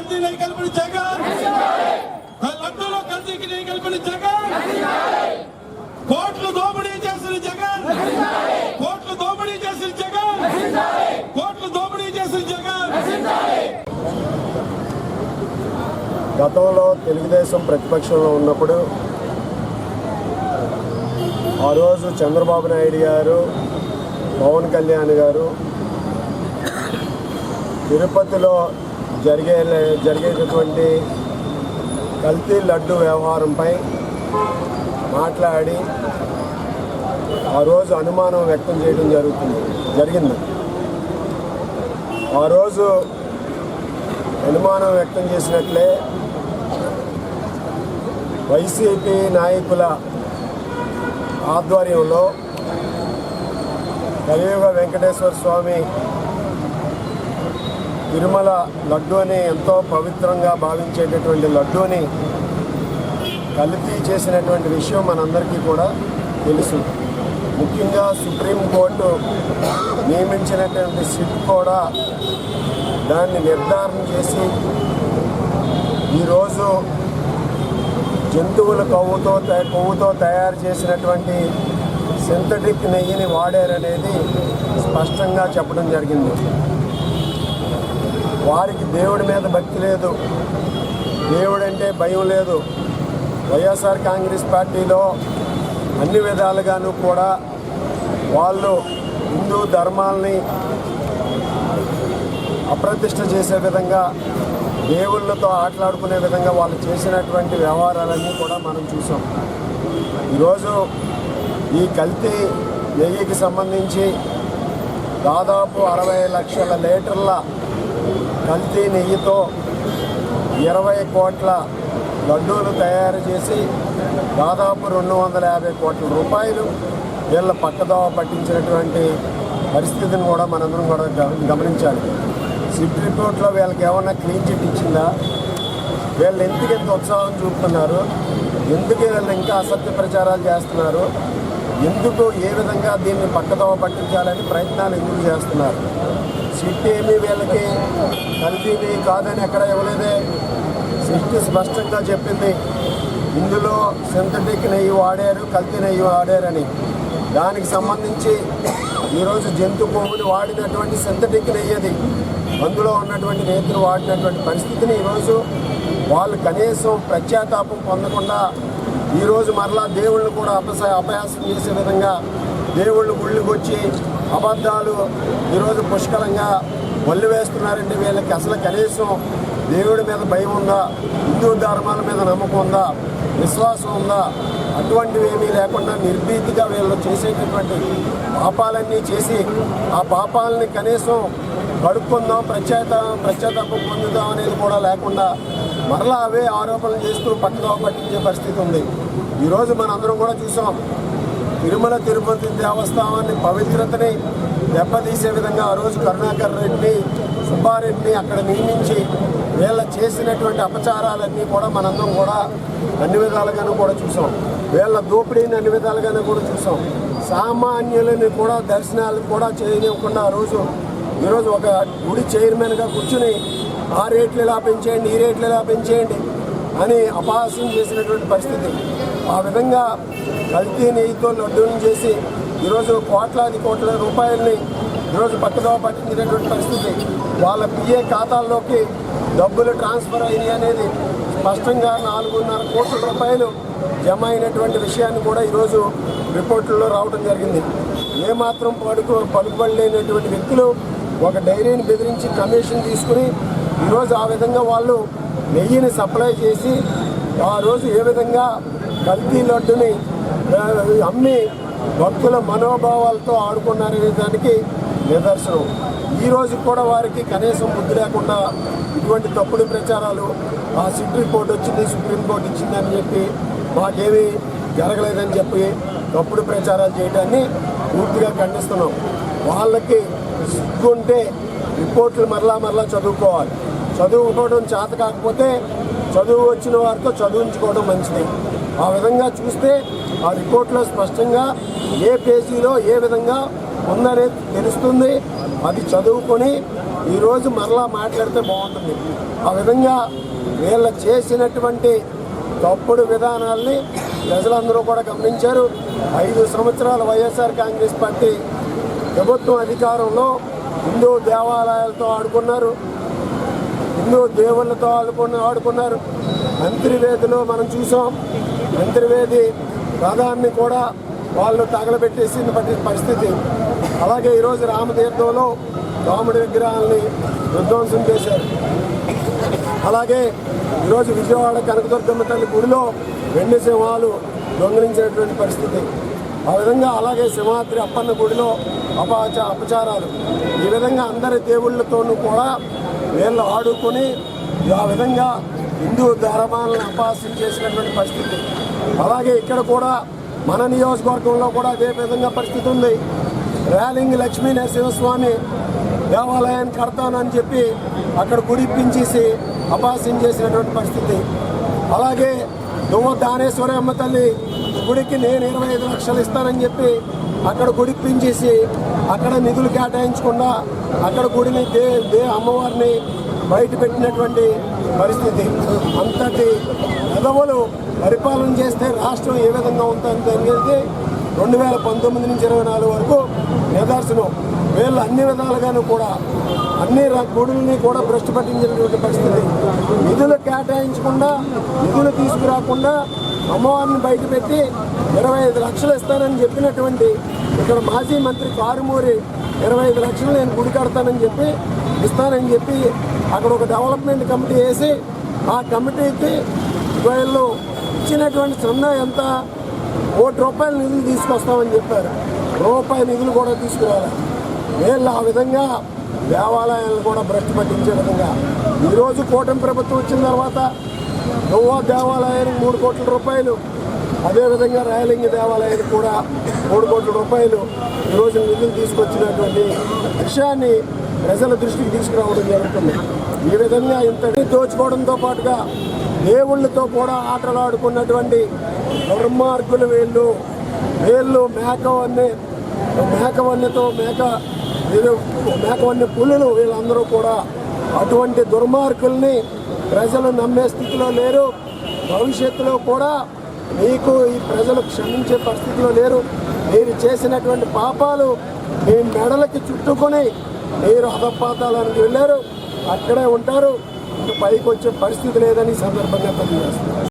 కల్తీ నెయ్యి కలిపిన జగన్ లడ్డూలో కల్తీకి నెయ్యి కలిపిన జగన్ కోట్లు దోపిడీ చేసిన జగన్. కోట్లు దోపిడీ చేసిన జగన్. కోట్లు దోపిడీ చేసిన జగన్. గతంలో తెలుగుదేశం ప్రతిపక్షంలో ఉన్నప్పుడు ఆ రోజు చంద్రబాబు నాయుడు గారు పవన్ కళ్యాణ్ గారు తిరుపతిలో జరిగే జరిగేటటువంటి కల్తీ లడ్డు వ్యవహారంపై మాట్లాడి ఆ రోజు అనుమానం వ్యక్తం చేయడం జరుగుతుంది జరిగింది. ఆ రోజు అనుమానం వ్యక్తం చేసినట్లే వైసీపీ నాయకుల ఆధ్వర్యంలో కలియుగ వెంకటేశ్వర స్వామి తిరుమల లడ్డూని ఎంతో పవిత్రంగా భావించేటటువంటి లడ్డూని కల్తీ చేసినటువంటి విషయం మనందరికీ కూడా తెలుసు. ముఖ్యంగా సుప్రీంకోర్టు నియమించినటువంటి సిట్ కూడా దాన్ని నిర్ధారణ చేసి ఈరోజు జంతువుల కొవ్వుతో తయ- కొవ్వుతో తయారు చేసినటువంటి సింథటిక్ నెయ్యిని వాడారనేది స్పష్టంగా చెప్పడం జరిగింది. వారికి దేవుడి మీద భక్తి లేదు. దేవుడంటే భయం లేదు. వైఎస్ఆర్ కాంగ్రెస్ పార్టీలో అన్ని విధాలుగాను కూడా వాళ్ళు హిందూ ధర్మాల్ని అప్రతిష్ట చేసే విధంగా దేవుళ్ళతో ఆటలాడుకునే విధంగా వాళ్ళు చేసినటువంటి వ్యవహారాలన్నీ కూడా మనం చూసాం. ఈరోజు ఈ కల్తీ నెయ్యికి సంబంధించి దాదాపు అరవై లక్షల లీటర్ల కల్తీ నెయ్యితో ఇరవై కోట్ల లడ్డూలు తయారు చేసి దాదాపు రెండు వందల యాభై కోట్ల రూపాయలు వీళ్ళ పట్టదోవ పట్టించినటువంటి పరిస్థితిని కూడా మనందరం కూడా గ- గమనించాలి. సిట్ రిపోర్ట్లో వీళ్ళకి ఏమన్నా క్లీన్ చిట్ ఇచ్చిందా? వీళ్ళు ఎందుకు ఎంత ఉత్సాహం చూపుతున్నారు? ఎందుకు వీళ్ళు ఇంకా అసత్య ప్రచారాలు చేస్తున్నారు? ఎందుకు ఏ విధంగా దీన్ని పక్కదోవ పట్టించాలని ప్రయత్నాలు ఎందుకు చేస్తున్నారు? సిట్ ఏమీ వీళ్ళకి కల్తీని కాదని ఎక్కడ ఇవ్వలేదే. సిట్ స్పష్టంగా చెప్పింది. ఇందులో సింథటిక్ నెయ్యి వాడారు కల్తీ నెయ్యి వాడారని. దానికి సంబంధించి ఈరోజు జంతు కొవ్వుని వాడినటువంటి సింథటిక్ నెయ్యది అందులో ఉన్నటువంటి నేతలు వాడినటువంటి పరిస్థితిని ఈరోజు వాళ్ళు కనీసం ప్రత్యాతాపం పొందకుండా ఈరోజు మరలా దేవుళ్ళు కూడా అపస అపయాసం చేసే విధంగా దేవుళ్ళు గుళ్ళకి వచ్చి అబద్ధాలు. ఈరోజు పుష్కలంగా వల్లి వేస్తున్నారండి వీళ్ళకి. అసలు కనీసం దేవుడి మీద భయం ఉందా? హిందూ ధర్మాల మీద నమ్మకం ఉందా? విశ్వాసం ఉందా? అటువంటివి ఏమీ లేకుండా నిర్భీతిగా వీళ్ళు చేసేటటువంటి పాపాలన్నీ చేసి ఆ పాపాలని కనీసం కడుక్కుందాం ప్రత్యేక ప్రత్యేతాపం పొందుదాం అనేది కూడా లేకుండా మరలా అవే ఆరోపణలు చేస్తూ పట్టుదో పట్టించే పరిస్థితి ఉంది. ఈరోజు మనందరం కూడా చూసాం. తిరుమల తిరుపతి దేవస్థానాన్ని పవిత్రతని దెబ్బతీసే విధంగా ఆ రోజు కరుణాకర్ రెడ్డిని సుబ్బారెడ్డిని అక్కడ నియమించి వీళ్ళ చేసినటువంటి అపచారాలన్నీ కూడా మనందరం కూడా అన్ని విధాలుగాను కూడా చూసాం. వీళ్ళ దోపిడీని అన్ని విధాలుగాను కూడా చూసాం. సామాన్యులని కూడా దర్శనాలు కూడా చేయనివ్వకుండా ఆ రోజు ఈరోజు ఒక గుడి చైర్మన్గా కూర్చుని ఆ రేట్లు ఇలా పెంచేయండి ఈ రేట్లు ఇలా పెంచేయండి అని అపహాసం చేసినటువంటి పరిస్థితి. ఆ విధంగా కల్తీ నెయ్యితో లడ్డూని చేసి ఈరోజు కోట్లాది కోట్ల రూపాయలని ఈరోజు పక్కదోవ పట్టించినటువంటి పరిస్థితి. వాళ్ళ పిఏ ఖాతాల్లోకి డబ్బులు ట్రాన్స్ఫర్ అయినాయి అనేది స్పష్టంగా నాలుగున్నర కోట్ల రూపాయలు జమ అయినటువంటి విషయాన్ని కూడా ఈరోజు రిపోర్టుల్లో రావడం జరిగింది. ఏమాత్రం పడుకు పలుకుబడలేనటువంటి వ్యక్తులు ఒక డైరీని బెదిరించి కమిషన్ తీసుకుని ఈరోజు ఆ విధంగా వాళ్ళు నెయ్యిని సప్లై చేసి ఆ రోజు ఏ విధంగా కల్తీ లడ్డుని అమ్మి భక్తుల మనోభావాలతో ఆడుకున్నారనే దానికి నిదర్శనం. ఈరోజు కూడా వారికి కనీసం బుద్ధి లేకుండా ఇటువంటి తప్పుడు ప్రచారాలు ఆ సిట్ రిపోర్ట్ వచ్చింది సుప్రీంకోర్టు ఇచ్చింది అని చెప్పి మాకేమీ జరగలేదని చెప్పి తప్పుడు ప్రచారాలు చేయడాన్ని పూర్తిగా ఖండిస్తున్నాం. వాళ్ళకి సిగ్గుంటే రిపోర్ట్లు మరలా మరలా చదువుకోవాలి. చదువుకోవడం చేత కాకపోతే చదువు వచ్చిన వారితో చదువుంచుకోవడం మంచిది. ఆ విధంగా చూస్తే ఆ రిపోర్ట్లో స్పష్టంగా ఏ పేజీలో ఏ విధంగా ఉందనేది తెలుస్తుంది. అది చదువుకొని ఈరోజు మరలా మాట్లాడితే బాగుంటుంది. ఆ విధంగా వీళ్ళ చేసినటువంటి తప్పుడు విధానాల్ని ప్రజలందరూ కూడా గమనించారు. ఐదు సంవత్సరాల వైఎస్ఆర్ కాంగ్రెస్ పార్టీ ప్రభుత్వం అధికారంలో హిందూ దేవాలయాలతో ఆడుకున్నారు. హిందూ దేవుళ్ళతో ఆడుకున్న ఆడుకున్నారు. మంత్రివేదిలో మనం చూసాం. మంత్రివేది రథాన్ని కూడా వాళ్ళు తగలబెట్టేసిన పట్టి- పరిస్థితి. అలాగే ఈరోజు రామతీర్థంలో రాముడి విగ్రహాలని విధ్వంసం చేశారు. అలాగే ఈరోజు విజయవాడ కనకదుర్గమ్మ తల్లి గుడిలో వెండి సింహాలు దొంగిలించినటువంటి పరిస్థితి. ఆ విధంగా అలాగే సింహాద్రి అప్పన్న గుడిలో అపచ అపచారాలు. ఈ విధంగా అందరి దేవుళ్ళతోనూ కూడా వీళ్ళు ఆడుకొని ఆ విధంగా హిందూ ధర్మాలను అపాసం చేసినటువంటి పరిస్థితి. అలాగే ఇక్కడ కూడా మన నియోజకవర్గంలో కూడా అదే విధంగా పరిస్థితి ఉంది. ర్యాలింగ్ లక్ష్మీ నరసింహస్వామి దేవాలయాన్ని కడతానని చెప్పి అక్కడ గుడిపించేసి అపాస్యం చేసినటువంటి పరిస్థితి. అలాగే నువ్వు దానేశ్వరి అమ్మ తల్లి గుడికి నేను ఇరవై ఐదు లక్షలు ఇస్తానని చెప్పి అక్కడ గుడిపించేసి అక్కడ నిధులు కేటాయించకుండా అక్కడ గుడిని దే దే అమ్మవారిని బయట పెట్టినటువంటి పరిస్థితి. అంతటి పెదవులు పరిపాలన చేస్తే రాష్ట్రం ఏ విధంగా ఉంటుందని అనేది రెండు వేల పంతొమ్మిది నుంచి ఇరవై నాలుగు వరకు నిదర్శనం వీళ్ళు అన్ని విధాలుగాను కూడా అన్ని ర- గుడుల్ని కూడా భ్రష్టు పట్టించినటువంటి పరిస్థితి. నిధులు కేటాయించకుండా నిధులు తీసుకురాకుండా అమ్మవారిని బయటపెట్టి ఇరవై ఐదు లక్షలు ఇస్తానని చెప్పినటువంటి ఇక్కడ మాజీ మంత్రి కారుమూరి ఇరవై ఐదు లక్షలు నేను గుడి కడతానని చెప్పి ఇస్తానని చెప్పి అక్కడ ఒక డెవలప్మెంట్ కమిటీ వేసి ఆ కమిటీకి వీళ్ళు ఇచ్చినటువంటి చందా ఎంత కోటి రూపాయల నిధులు తీసుకొస్తామని చెప్పారు. రూపాయి నిధులు కూడా తీసుకురావాలి వీళ్ళు ఆ విధంగా దేవాలయాలను కూడా భ్రష్టు పట్టించే విధంగా. ఈరోజు కూటమి ప్రభుత్వం వచ్చిన తర్వాత గోవా దేవాలయానికి మూడు కోట్ల రూపాయలు అదేవిధంగా రాయలింగ దేవాలయానికి కూడా మూడు కోట్ల రూపాయలు ఈరోజు నిధులు తీసుకొచ్చినటువంటి విషయాన్ని ప్రజల దృష్టికి తీసుకురావడం జరుగుతుంది. ఈ విధంగా ఇంతటి దోచుకోవడంతో పాటుగా దేవుళ్ళతో కూడా ఆటలు ఆడుకున్నటువంటి దుర్మార్గులు వీళ్ళు. వీళ్ళు మేకవన్ని మేకవన్నితో మేక ఏదో మేకవన్నె పులులు వీళ్ళందరూ కూడా అటువంటి దుర్మార్గుల్ని ప్రజలు నమ్మే స్థితిలో లేరు. భవిష్యత్తులో కూడా మీకు ఈ ప్రజలు క్షమించే పరిస్థితిలో లేరు. మీరు చేసినటువంటి పాపాలు మీ మెడలకి చుట్టుకొని మీరు అధపాతాలకు వెళ్ళారు. అక్కడే ఉంటారు. పైకి వచ్చే పరిస్థితి లేదని సందర్భంగా తెలియజేస్తున్నారు.